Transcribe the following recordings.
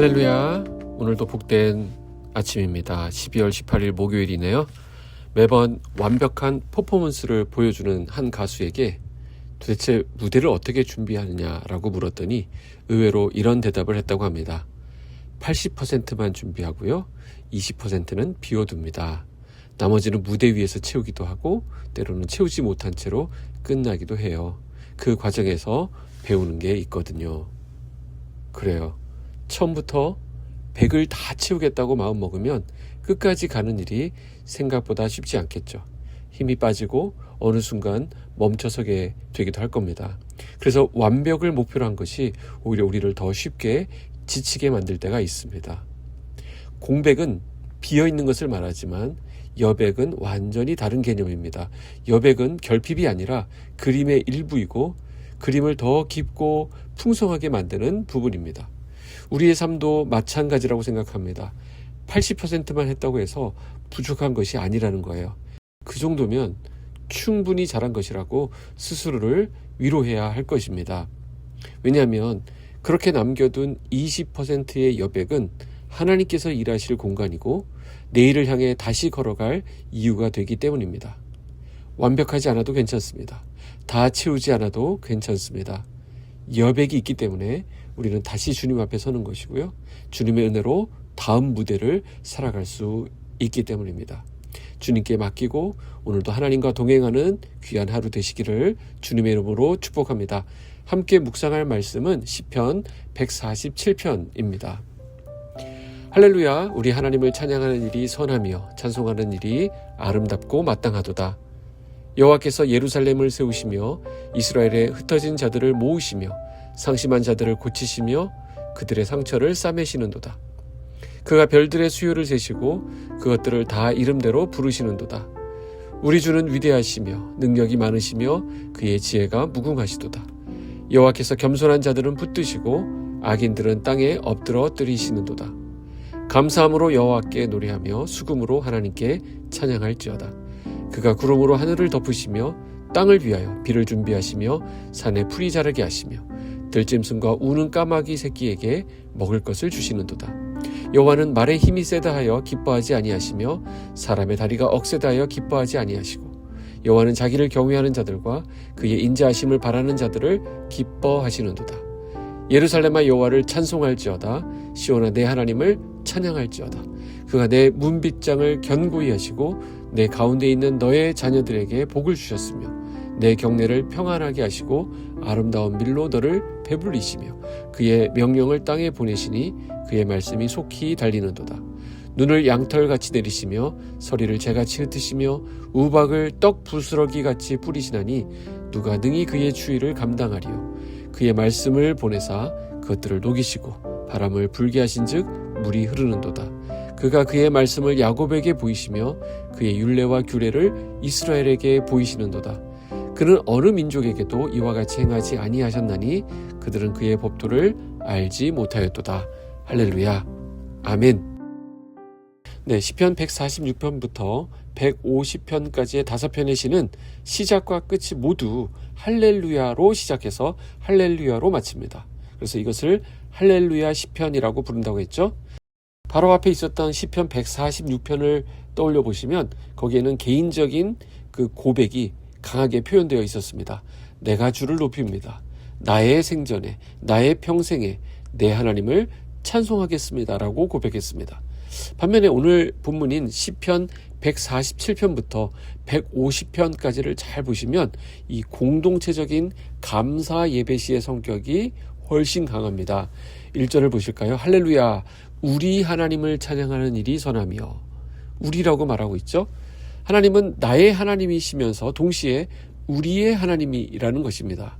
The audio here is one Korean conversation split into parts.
할렐루야. 오늘도 복된 아침입니다. 12월 18일 목요일이네요. 매번 완벽한 퍼포먼스를 보여주는 한 가수에게 도대체 무대를 어떻게 준비하느냐라고 물었더니 의외로 이런 대답을 했다고 합니다. 80%만 준비하고요. 20%는 비워둡니다. 나머지는 무대 위에서 채우기도 하고 때로는 채우지 못한 채로 끝나기도 해요. 그 과정에서 배우는 게 있거든요. 그래요. 처음부터 100을 다 채우겠다고 마음먹으면 끝까지 가는 일이 생각보다 쉽지 않겠죠. 힘이 빠지고 어느 순간 멈춰서게 되기도 할 겁니다. 그래서 완벽을 목표로 한 것이 오히려 우리를 더 쉽게 지치게 만들 때가 있습니다. 공백은 비어 있는 것을 말하지만 여백은 완전히 다른 개념입니다. 여백은 결핍이 아니라 그림의 일부이고 그림을 더 깊고 풍성하게 만드는 부분입니다. 우리의 삶도 마찬가지라고 생각합니다. 80%만 했다고 해서 부족한 것이 아니라는 거예요. 그 정도면 충분히 잘한 것이라고 스스로를 위로해야 할 것입니다. 왜냐하면 그렇게 남겨둔 20%의 여백은 하나님께서 일하실 공간이고 내일을 향해 다시 걸어갈 이유가 되기 때문입니다. 완벽하지 않아도 괜찮습니다. 다 채우지 않아도 괜찮습니다. 여백이 있기 때문에 우리는 다시 주님 앞에 서는 것이고요. 주님의 은혜로 다음 무대를 살아갈 수 있기 때문입니다. 주님께 맡기고 오늘도 하나님과 동행하는 귀한 하루 되시기를 주님의 이름으로 축복합니다. 함께 묵상할 말씀은 시편 147편입니다. 할렐루야 우리 하나님을 찬양하는 일이 선하며 찬송하는 일이 아름답고 마땅하도다. 여호와께서 예루살렘을 세우시며 이스라엘의 흩어진 자들을 모으시며 상심한 자들을 고치시며 그들의 상처를 싸매시는도다. 그가 별들의 수요를 세시고 그것들을 다 이름대로 부르시는도다. 우리 주는 위대하시며 능력이 많으시며 그의 지혜가 무궁하시도다. 여호와께서 겸손한 자들은 붙드시고 악인들은 땅에 엎드러 뜨리시는도다. 감사함으로 여호와께 노래하며 수금으로 하나님께 찬양할지어다. 그가 구름으로 하늘을 덮으시며 땅을 위하여 비를 준비하시며 산에 풀이 자르게 하시며 들짐승과 우는 까마귀 새끼에게 먹을 것을 주시는도다. 여호와는 말에 힘이 세다 하여 기뻐하지 아니하시며 사람의 다리가 억세다 하여 기뻐하지 아니하시고 여호와는 자기를 경외하는 자들과 그의 인자하심을 바라는 자들을 기뻐하시는도다. 예루살렘아 여호와를 찬송할지어다 시온아 내 하나님을 찬양할지어다 그가 내 문빗장을 견고히 하시고 내 가운데 있는 너의 자녀들에게 복을 주셨으며 내 경내를 평안하게 하시고 아름다운 밀로 너를 배불리시며 그의 명령을 땅에 보내시니 그의 말씀이 속히 달리는도다. 눈을 양털같이 내리시며 서리를 재같이 흩으시며 우박을 떡 부스러기 같이 뿌리시나니 누가 능히 그의 추위를 감당하리요 그의 말씀을 보내사 그것들을 녹이시고 바람을 불게 하신즉 물이 흐르는도다. 그가 그의 말씀을 야곱에게 보이시며 그의 율례와 규례를 이스라엘에게 보이시는도다. 그는 어느 민족에게도 이와 같이 행하지 아니하셨나니 그들은 그의 법도를 알지 못하였도다. 할렐루야. 아멘. 네, 시편 146편부터 150편까지의 다섯 편의 시는 시작과 끝이 모두 할렐루야로 시작해서 할렐루야로 마칩니다. 그래서 이것을 할렐루야 시편이라고 부른다고 했죠. 바로 앞에 있었던 시편 146편을 떠올려 보시면 거기에는 개인적인 그 고백이 강하게 표현되어 있었습니다. 내가 주를 높입니다. 나의 생전에, 나의 평생에 내 하나님을 찬송하겠습니다라고 고백했습니다. 반면에 오늘 본문인 시편 147편부터 150편까지를 잘 보시면 이 공동체적인 감사 예배시의 성격이 훨씬 강합니다. 1절을 보실까요? 할렐루야. 우리 하나님을 찬양하는 일이 선하며 우리라고 말하고 있죠. 하나님은 나의 하나님이시면서 동시에 우리의 하나님이라는 것입니다.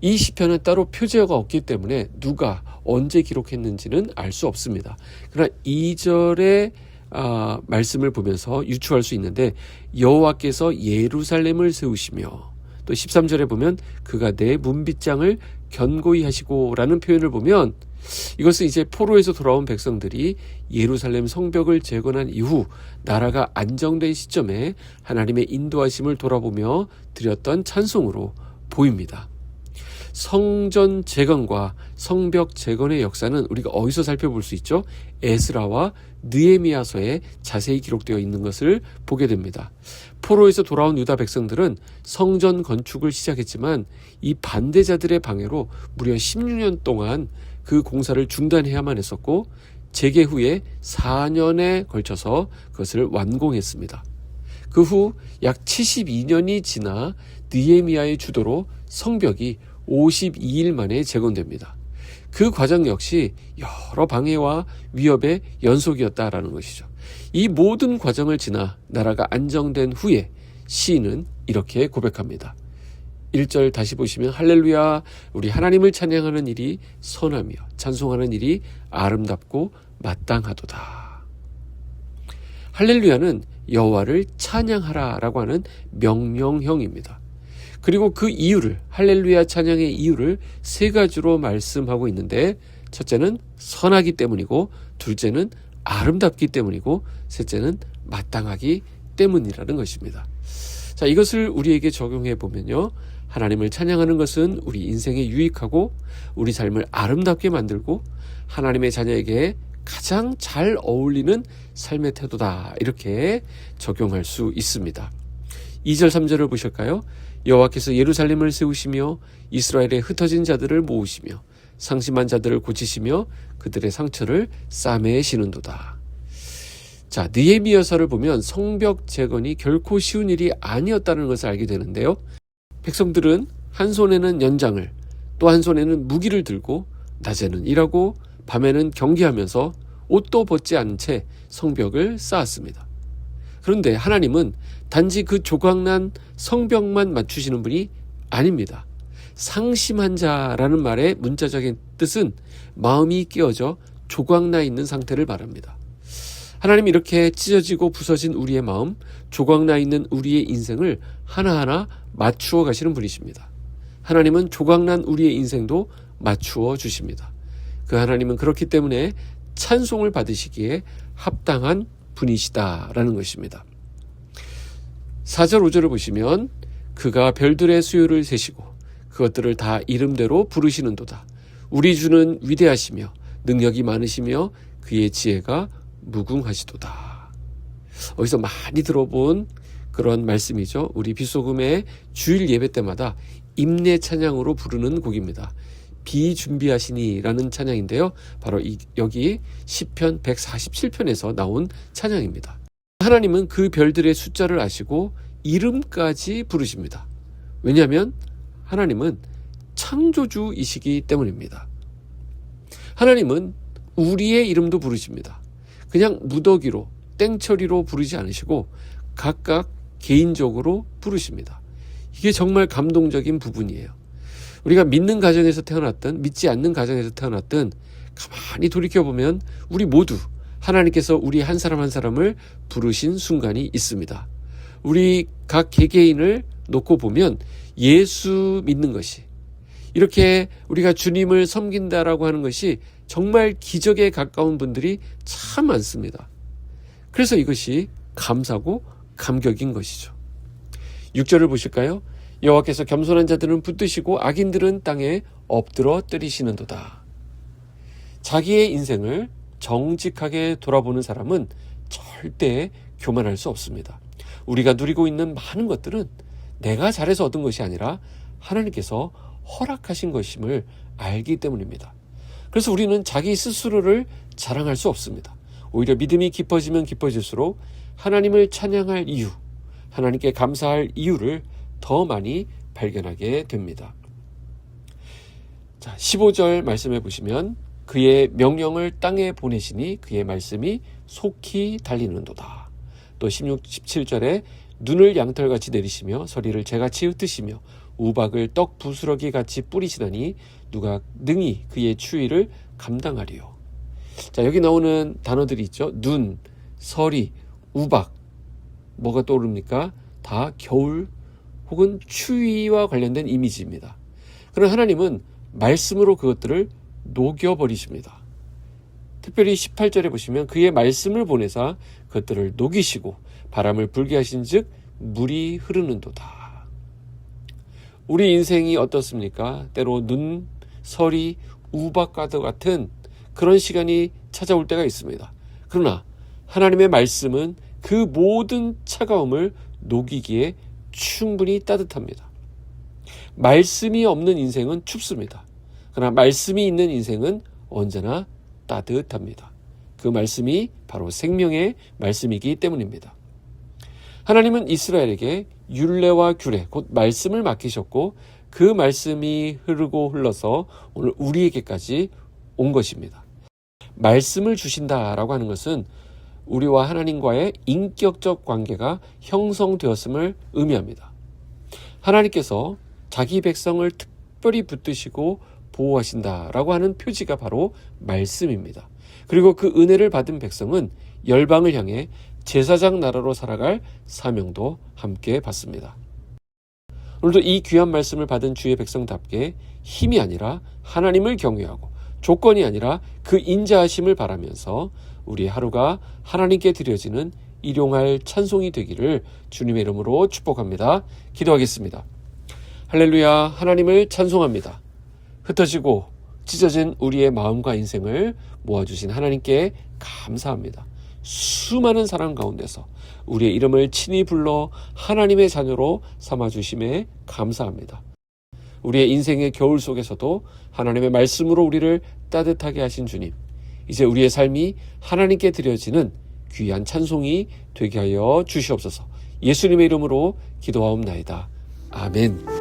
이 시편은 따로 표제어가 없기 때문에 누가 언제 기록했는지는 알 수 없습니다. 그러나 2절의 아, 말씀을 보면서 유추할 수 있는데 여호와께서 예루살렘을 세우시며 또 13절에 보면 그가 내 문빗장을 견고히 하시고라는 표현을 보면 이것은 이제 포로에서 돌아온 백성들이 예루살렘 성벽을 재건한 이후 나라가 안정된 시점에 하나님의 인도하심을 돌아보며 드렸던 찬송으로 보입니다. 성전 재건과 성벽 재건의 역사는 우리가 어디서 살펴볼 수 있죠? 에스라와 느에미야서에 자세히 기록되어 있는 것을 보게 됩니다. 포로에서 돌아온 유다 백성들은 성전 건축을 시작했지만 이 반대자들의 방해로 무려 16년 동안 그 공사를 중단해야만 했었고 재개 후에 4년에 걸쳐서 그것을 완공했습니다. 그 후 약 72년이 지나 느에미야의 주도로 성벽이 52일 만에 재건됩니다. 그 과정 역시 여러 방해와 위협의 연속이었다라는 것이죠. 이 모든 과정을 지나 나라가 안정된 후에 시인은 이렇게 고백합니다. 1절 다시 보시면 할렐루야 우리 하나님을 찬양하는 일이 선하며 찬송하는 일이 아름답고 마땅하도다. 할렐루야는 여호와를 찬양하라라고 하는 명령형입니다. 그리고 그 이유를 할렐루야 찬양의 이유를 세 가지로 말씀하고 있는데 첫째는 선하기 때문이고 둘째는 아름답기 때문이고 셋째는 마땅하기 때문이라는 것입니다. 자, 이것을 우리에게 적용해 보면요. 하나님을 찬양하는 것은 우리 인생에 유익하고 우리 삶을 아름답게 만들고 하나님의 자녀에게 가장 잘 어울리는 삶의 태도다. 이렇게 적용할 수 있습니다. 2절 3절을 보실까요? 여호와께서 예루살렘을 세우시며 이스라엘의 흩어진 자들을 모으시며 상심한 자들을 고치시며 그들의 상처를 싸매시는도다. 자, 느헤미야서를 보면 성벽 재건이 결코 쉬운 일이 아니었다는 것을 알게 되는데요. 백성들은 한 손에는 연장을 또 한 손에는 무기를 들고 낮에는 일하고 밤에는 경계하면서 옷도 벗지 않은 채 성벽을 쌓았습니다. 그런데 하나님은 단지 그 조각난 성벽만 맞추시는 분이 아닙니다. 상심한 자라는 말의 문자적인 뜻은 마음이 깨어져 조각나 있는 상태를 말합니다. 하나님 이렇게 찢어지고 부서진 우리의 마음, 조각나 있는 우리의 인생을 하나하나 맞추어 가시는 분이십니다. 하나님은 조각난 우리의 인생도 맞추어 주십니다. 그 하나님은 그렇기 때문에 찬송을 받으시기에 합당한 분이시다라는 것입니다. 4절 5절을 보시면 그가 별들의 수요를 세시고 그것들을 다 이름대로 부르시는도다. 우리 주는 위대하시며 능력이 많으시며 그의 지혜가 무궁하시도다. 어디서 많이 들어본 그런 말씀이죠. 우리 비소금의 주일 예배 때마다 임내 찬양으로 부르는 곡입니다. 비준비하시니라는 찬양인데요. 바로 이, 여기 시편 147편에서 나온 찬양입니다. 하나님은 그 별들의 숫자를 아시고 이름까지 부르십니다. 왜냐하면 하나님은 창조주이시기 때문입니다. 하나님은 우리의 이름도 부르십니다. 그냥 무더기로 땡처리로 부르지 않으시고 각각 개인적으로 부르십니다. 이게 정말 감동적인 부분이에요. 우리가 믿는 가정에서 태어났든 믿지 않는 가정에서 태어났든 가만히 돌이켜보면 우리 모두 하나님께서 우리 한 사람 한 사람을 부르신 순간이 있습니다. 우리 각 개개인을 놓고 보면 예수 믿는 것이 이렇게 우리가 주님을 섬긴다라고 하는 것이 정말 기적에 가까운 분들이 참 많습니다. 그래서 이것이 감사고 감격인 것이죠. 6절을 보실까요? 여호와께서 겸손한 자들은 붙드시고 악인들은 땅에 엎드러 때리시는도다. 자기의 인생을 정직하게 돌아보는 사람은 절대 교만할 수 없습니다. 우리가 누리고 있는 많은 것들은 내가 잘해서 얻은 것이 아니라 하나님께서 허락하신 것임을 알기 때문입니다. 그래서 우리는 자기 스스로를 자랑할 수 없습니다. 오히려 믿음이 깊어지면 깊어질수록 하나님을 찬양할 이유, 하나님께 감사할 이유를 더 많이 발견하게 됩니다. 자, 15절 말씀해 보시면 그의 명령을 땅에 보내시니 그의 말씀이 속히 달리는도다. 또 16, 17절에 눈을 양털같이 내리시며 서리를 재같이 흩으시며 우박을 떡 부스러기 같이 뿌리시다니 누가 능히 그의 추위를 감당하리요. 자, 여기 나오는 단어들이 있죠. 눈, 서리, 우박. 뭐가 떠오릅니까? 다 겨울 혹은 추위와 관련된 이미지입니다. 그러나 하나님은 말씀으로 그것들을 녹여버리십니다. 특별히 18절에 보시면 그의 말씀을 보내사 그것들을 녹이시고 바람을 불게 하신 즉 물이 흐르는도다. 우리 인생이 어떻습니까? 때로 눈, 설이, 우박과도 같은 그런 시간이 찾아올 때가 있습니다. 그러나 하나님의 말씀은 그 모든 차가움을 녹이기에 충분히 따뜻합니다. 말씀이 없는 인생은 춥습니다. 그러나 말씀이 있는 인생은 언제나 따뜻합니다. 그 말씀이 바로 생명의 말씀이기 때문입니다. 하나님은 이스라엘에게 율례와 규례, 곧 말씀을 맡기셨고 그 말씀이 흐르고 흘러서 오늘 우리에게까지 온 것입니다. 말씀을 주신다라고 하는 것은 우리와 하나님과의 인격적 관계가 형성되었음을 의미합니다. 하나님께서 자기 백성을 특별히 붙드시고 보호하신다라고 하는 표지가 바로 말씀입니다. 그리고 그 은혜를 받은 백성은 열방을 향해 제사장 나라로 살아갈 사명도 함께 받습니다. 오늘도 이 귀한 말씀을 받은 주의 백성답게 힘이 아니라 하나님을 경외하고 조건이 아니라 그 인자하심을 바라면서 우리 하루가 하나님께 드려지는 일용할 찬송이 되기를 주님의 이름으로 축복합니다. 기도하겠습니다. 할렐루야 하나님을 찬송합니다. 흩어지고 찢어진 우리의 마음과 인생을 모아주신 하나님께 감사합니다. 수많은 사람 가운데서 우리의 이름을 친히 불러 하나님의 자녀로 삼아주심에 감사합니다. 우리의 인생의 겨울 속에서도 하나님의 말씀으로 우리를 따뜻하게 하신 주님, 이제 우리의 삶이 하나님께 드려지는 귀한 찬송이 되게 하여 주시옵소서 예수님의 이름으로 기도하옵나이다. 아멘.